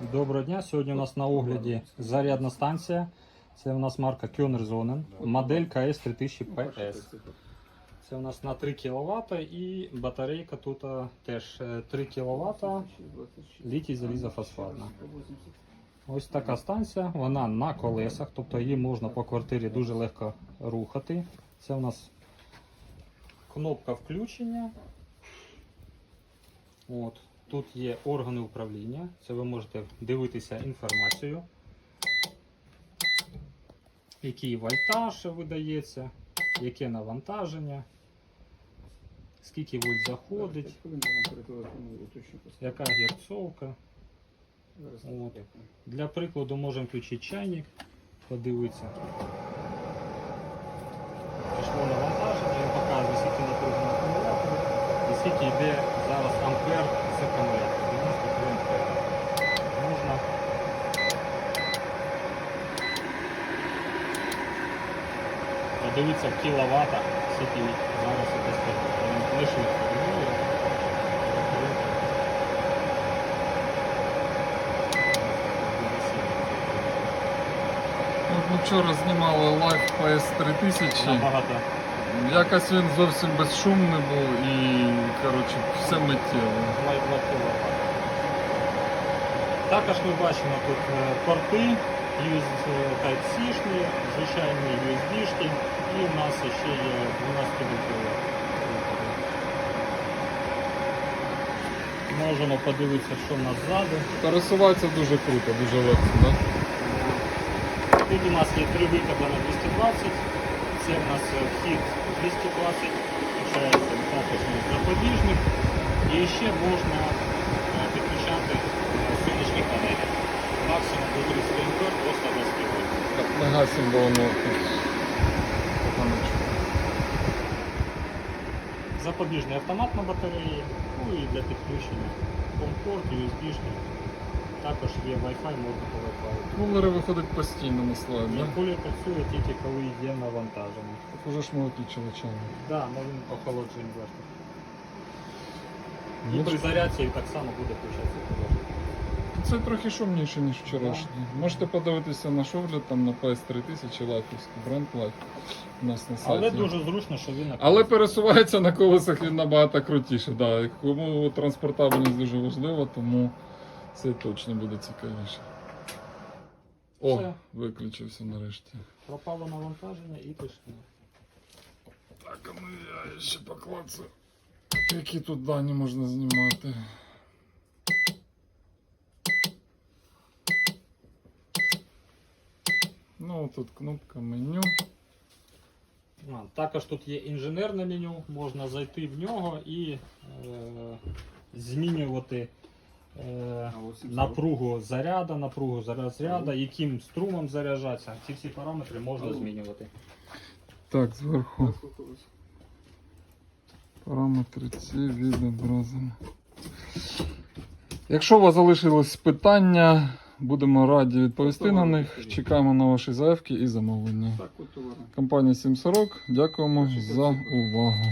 Доброго дня. Сьогодні у нас на огляді зарядна станція. Це у нас марка Zonen, модель КС 3000 PS. Це у нас на 3 кВт і батарейка тут теж е, 3 кВт літій залізофосфатна. Ось така станція, вона на колесах, тобто її можна по квартирі дуже легко рухати. Це у нас кнопка включення. От. Тут є органи управління, це ви можете дивитися інформацію, який вольтаж видається, яке навантаження, скільки вольт заходить, яка герцовка. От. Для прикладу можемо включити чайник, подивитися. Пішло навантаження, він показує, скільки напруги на акумуляторі і скільки йде зараз ампер акумулятора. 93 ампера. Можна подивитися в кіловатах, скільки зараз швидко регулює. От ми вчора знімали лайв PS3000. Набагато Якось він зовсім безшумний був і коротше, все миттєво. 2,2 кВт. Також ми бачимо тут е, порти USB Type-C-шні, звичайні USB-шні і у нас ще є 12 вольтові. Можемо подивитися, що в нас ззаду. Пересувається дуже круто, дуже легко, да? Тут у нас є три виходи на 220. Це у нас е, вхід 220, включається також запобіжник. І ще можна е, підключати сонячні панелі. Максимум до 30 ампер, просто 20 вольт. Так, не гасим, бо воно. Запобіжний автомат на батареї, ну і для підключення. Компорт, USB-шні. Також є Wi-Fi, можна по Wi-Fi. Кулери виходить постійно на слайд, да? Кулер працює тільки коли йде навантаження. Так уже ж ми виключили. Так, да, він охолоджує інвертор. І Ну, при зарядці так само буде включатися охолодження. Це трохи шумніше, ніж вчорашній. Можете подивитися наш огляд там на PS3000 лайфівський бренд Life у нас на сайті. Але дуже зручно, що він на Але пересувається на колесах він набагато крутіше. Да. Кому транспортабельність дуже важлива, тому це точно буде цікавіше. О, Все. виключився нарешті. пропало навантаження і пішло. Так, а ну я ще поклацаю. Які тут дані можна знімати. Ну, тут кнопка меню. А, також тут є інженерне меню, можна зайти в нього і е, змінювати е, напругу заряду, напругу розряду, яким струмом заряджатися. Ці всі параметри можна змінювати. Так, зверху. Параметри ці відобразимо. Якщо у вас залишились питання, будемо раді відповісти на них. Чекаємо на ваші заявки і замовлення. Компанія 740, дякуємо за увагу.